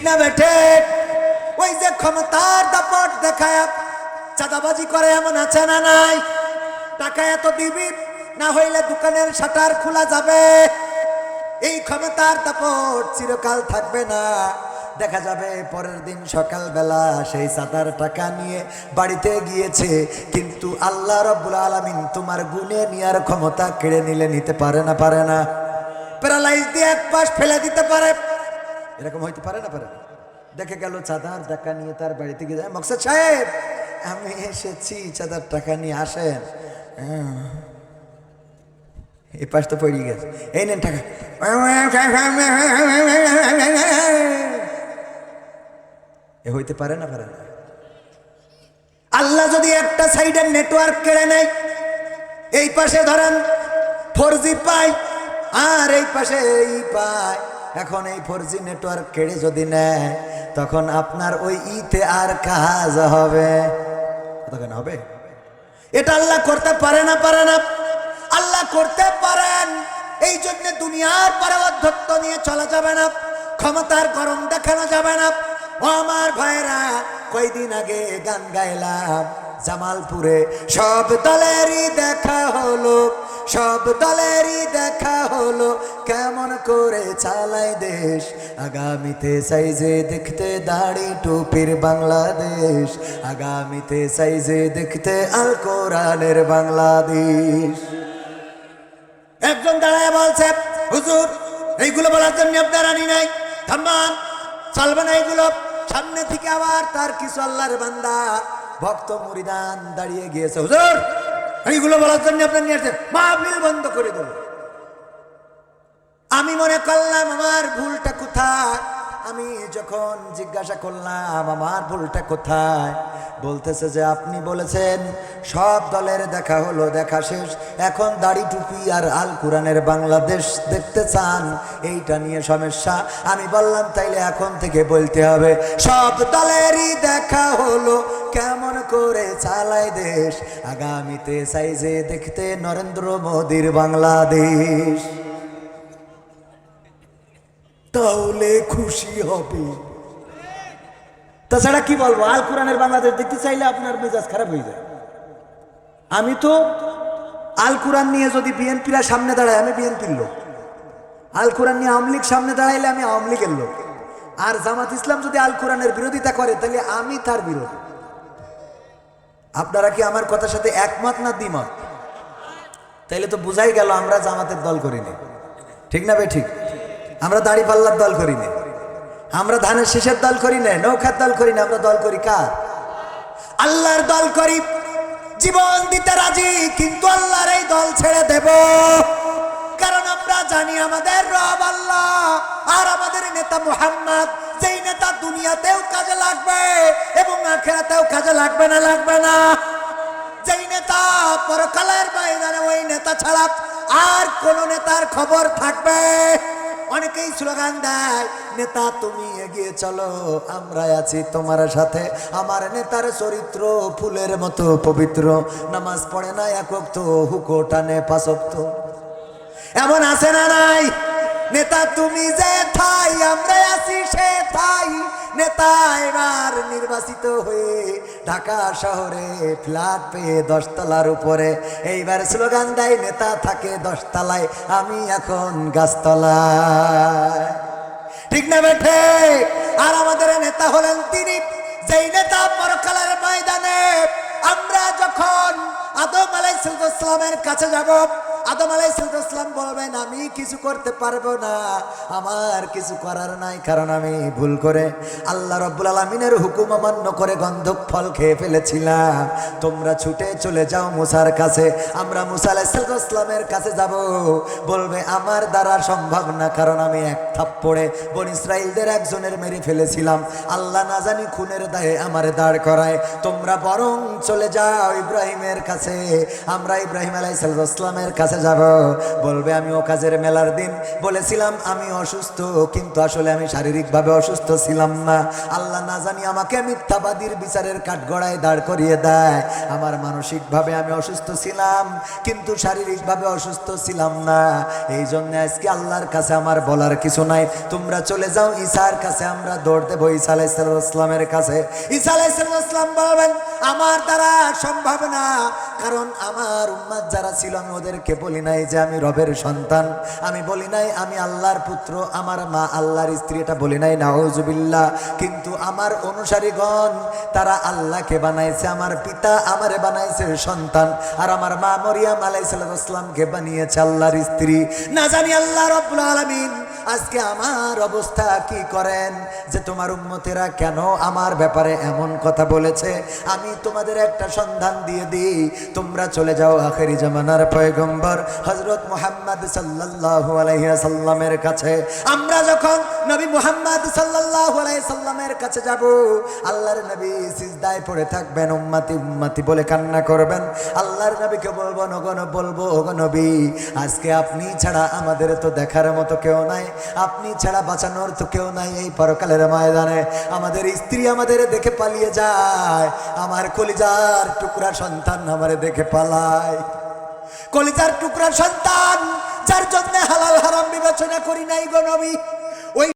ঠিক না ওই যে ক্ষমতার দাপট দেখায়, চাঁদাবাজি করে এমন আছে না নাই? টাকা এত দিবি, না হইলে দোকানের শাটার খোলা যাবে। এই ক্ষমতার দাপট চিরকাল থাকবে না। দেখা যাবে পরের দিন সকালবেলা সেই সাতার টাকা নিয়ে বাড়িতে গিয়েছে, কিন্তু আল্লাহ রব্বুল আলমিন তোমার গুনে নেওয়ার ক্ষমতা কেড়ে নিলে নিতে পারে না পারে না। প্যারালাইজ দিয়ে এক পাশ ফেলে দিতে পারে। এরকম হইতে পারে না, পারে? দেখে গেল চাঁদার টাকা নিয়ে তার বাড়িতে গিয়ে যায়, মকসদ সাহেব, আমি এসেছি, চাঁদার টাকা নিয়ে আসেন। এই পাশ তো পড়ে গেছে। এই নেন টাকা। এ হইতে পারে না পারে না। আল্লাহ যদি একটা সাইডের নেটওয়ার্ক কেড়ে নেয়, এই পাশে ধরেন ফোর জি পায়, আর এই পাশে এই পায়। এখন এই ফোর জি নেটওয়ার্ক কেড়ে যদি নেয়, তখন আপনার ওই ইতে আর কাজ হবে। তখন হবে? এটা আল্লাহ করতে পারে না পারে না। আল্লাহ করতে পারেন। এই জন্য দুনিয়ার পরে পরবদ্ধত্ব নিয়ে চলা যাবে না। ক্ষমতার গরম দেখানো যাবে না। ও আমার ভাইরা কয়দিন আগে গান গাইলাম। জামালপুরে সব দলেরই দেখা হলো। সব দলেরই দেখা হলো, কেমন করে চালায় দেশ। আগামীতে সাইজে দেখতে দাড়ি টুপির বাংলাদেশ। আগামীতে সাইজে দেখতে আল কোরআনের বাংলাদেশ। একজন দাঁড়ায় বলছে, হুজুর, এইগুলো বলার জন্য আপনার আনি নাই? থামান চলবে না এইগুলো। সামনে থেকে আবার তার কিছু আল্লাহর বান্দা ভক্ত মুরিদান দাঁড়িয়ে গিয়েছে। হুজুর এইগুলো বলার জন্য আপনার নিয়ে আসছেন। মাহফিল বন্ধ করে দেবো আমি মনে করলাম আমার ভুলটা কোথায়? আমি যখন জিজ্ঞাসা করলাম, আমার ভুলটা কোথায়? বলতেছে যে, আপনি বলেছেন, সব দলের দেখা হলো, দেখা শেষ। এখন দাড়ি টুপি আর আল কোরআনের বাংলাদেশ দেখতে চান, এইটা নিয়ে সমস্যা। আমি বললাম, তাইলে এখন থেকে বলতে হবে, সব দলেরই দেখা হলো, কেমন করে চালায় দেশ? আগামীতে চাই যে দেখতে নরেন্দ্র মোদীর বাংলাদেশ। তাহলে খুশি হবে। তাছাড়া কি বলব, আল কোরআনের বাংলাদেশ দেখতে চাইলে আপনার মেজাজ খারাপ হয়ে যায়। আমি তো আল কোরআন নিয়ে যদি বিএনপিরা সামনে দাঁড়ায়, আমি বিএনপির লোক। আল কোরআন নিয়ে আওয়ামী লীগ সামনে দাঁড়াইলে আমি আওয়ামী লীগের লোক। আর জামাত ইসলাম যদি আল কোরআনের বিরোধিতা করে, তাহলে আমি তার বিরোধী। আপনারা কি আমার কথার সাথে একমত না দ্বিমত? তাইলে তো বুঝাই গেল আমরা জামাতের দল করিনি। ঠিক না বে, ঠিক? আমরা দাড়ি পাল্লার দল করি না। আমরা ধানের শেষের দল করি না, নৌকার দল করি না, আমরা দল করি কার? আল্লাহর দল করি, জীবন দিতে রাজি, কিন্তু আল্লাহর এই দল ছেড়ে দেব। কারণ আমরা জানি আমাদের রব আল্লাহ, আর আমাদের নেতা মুহাম্মদ, যেই নেতা দুনিয়াতেও কাজে লাগবে এবং আখেরাতেও কাজে লাগবে না লাগবে না। যেই নেতা পরকালের ময়দানে ওই নেতা ছাড়া আর কোন নেতার খবর থাকবে। অনেকেই স্লোগান দেয়, নেতা তুমি এগিয়ে চলো আমরা আছি তোমার সাথে। আমার নেতার চরিত্র ফুলের মতো পবিত্র। নামাজ পড়ে না একক তো হুকো টানে পাশক্ত এমন আছে না নাই? নেতা তুমি যে থাই আমরা আছি সে থাই নেতা এবার নির্বাচিত হয়ে ঢাকা শহরে ফ্ল্যাট পেয়ে দশতলার উপরে। এইবার স্লোগান দেয়, নেতা থাকে দশতলায়, আমি এখন গাছতলায়। ঠিক না বেঠে? আর আমাদের নেতা হলেন তিনি। যেই নেতা পরকালের ময়দানে, আমরা যখন আদম আলাইসালামের কাছে যাব আদম আলাইসালাম বলবেন, আমি কিছু করতে পারব না। আমার কিছু করার নাই, কারণ আমি ভুল করে আল্লাহ রব্বুল আলমিনের হুকুম অমান্য করে গন্ধক ফল খেয়ে ফেলেছিলাম। তোমরা ছুটে চলে যাও মুসার কাছে, আমরা মুসা আলাইসালামের কাছে যাব। বলবে, আমার দ্বারা সম্ভব না, কারণ আমি এক থাপ্পড়ে বন ইসরায়েলদের একজনের মেরে ফেলেছিলাম। আল্লাহ না জানি খুনের দায়ে আমার দাঁড় করায়। তোমরা বরং চলে যাও ইব্রাহিমের কাছে। আমরা ইব্রাহিম আলাইসালামের কাছে যাব যাব। বলবে আমি ও কাজের মেলার দিন। বলেছিলাম আমি অসুস্থ, কিন্তু আসলে আমি শারীরিকভাবে অসুস্থ ছিলাম না। আল্লাহ না জানি আমাকে মিথ্যাবাদীর বিচারের কাঠগড়ায় দাঁড় করিয়ে দেয়। আমার মানসিকভাবে আমি অসুস্থ ছিলাম, কিন্তু শারীরিকভাবে অসুস্থ ছিলাম না। এই জন্য আজকে আল্লাহর কাছে আমার বলার কিছু নাই। তোমরা চলে যাও ঈসার কাছে আমরা দৌড় দেবো। ঈসা আলাইসালামের কাছে। ঈসা আলাইসালাম বলবেন আমার দ্বারা সম্ভব না। কারণ আমার উম্মাদ যারা ছিল, আমি ওদেরকে বলি নাই যে আমি রবের সন্তান। আমি বলি নাই আমি আল্লাহর পুত্র, আমার মা আল্লাহর স্ত্রী, এটা বলি নাই, নাউজুবিল্লাহ। কিন্তু আমার অনুসারীগণ, তারা আল্লাহকে বানাইছে, আমার পিতা আমারে বানাইছে সন্তান। আর আমার মা মরিয়াম আলাইসালামকে বানিয়েছে আল্লাহর স্ত্রী। না জানি আল্লাহ রব্বুল আলামিন আজকে আমার অবস্থা কি করেন? যে তোমার উম্মতেরা কেন আমার ব্যাপারে এমন কথা বলেছে? আমি তোমাদের একটা সন্ধান দিয়ে দিই। তোমরা চলে যাও আখেরি জামানার পয়গম্বর হজরত মুহাম্মদ সাল্লাল্লাহু আলাইহি সাল্লামের কাছে। আমরা যখন নবী মুহাম্মদ সাল্লাল্লাহু আলাইহি সাল্লামের কাছে যাব, আল্লাহর নবী সিজদায় পড়ে থাকবেন, উম্মতি উম্মাতি বলে কান্না করবেন। আল্লাহর নবীকে বলব নগন বলব, ওগো নবী, আজকে আপনি ছাড়া আমাদের তো দেখার মতো কেউ নাই। আপনি ছাড়া বাঁচানোর তো কেউ নাই এই পরকালের ময়দানে। আমাদের স্ত্রী আমাদের দেখে পালিয়ে যায়। আমার কলিজার টুকরা সন্তান আমারে দেখে পালায়। কলিজার টুকরা সন্তান, যার জন্য হালাল হারাম বিবেচনা করি নাই গো নবী।